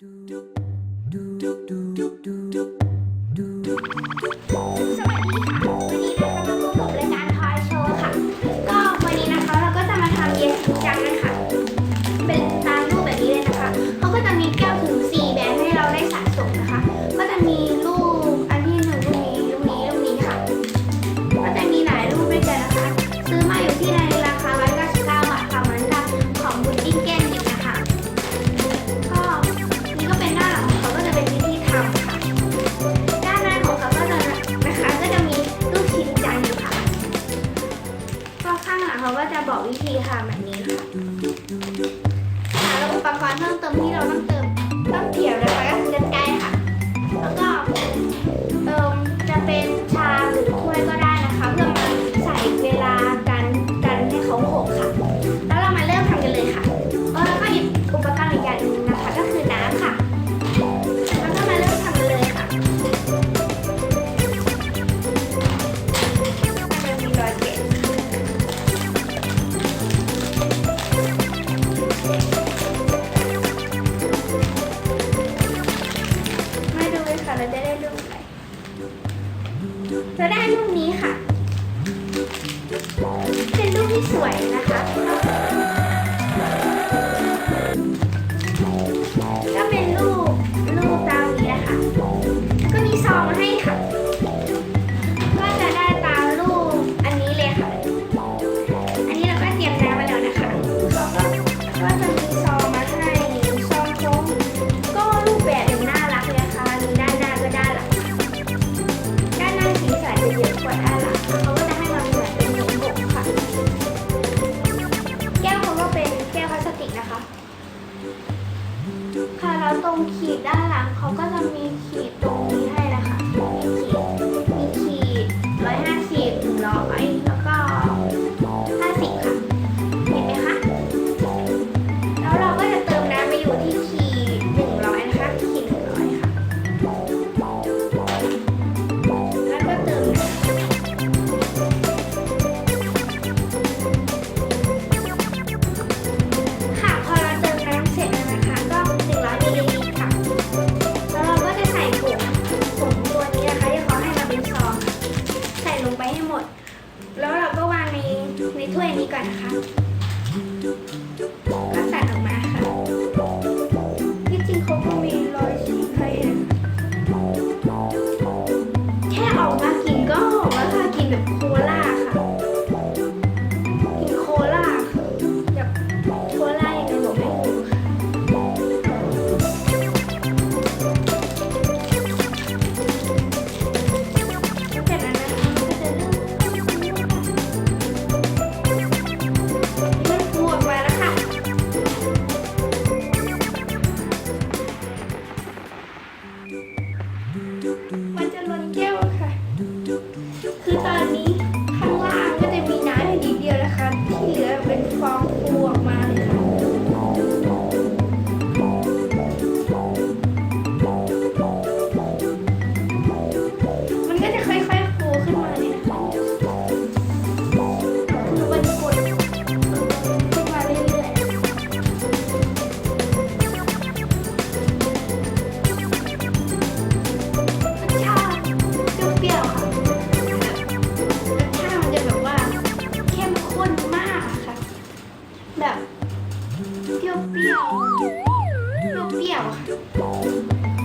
do do do do do วิธีทำแบบนี้ this way. ตรงขีดด้านหลังเขาก็จะมี ถ้วยนี้ก่อนนะคะ 不要不要不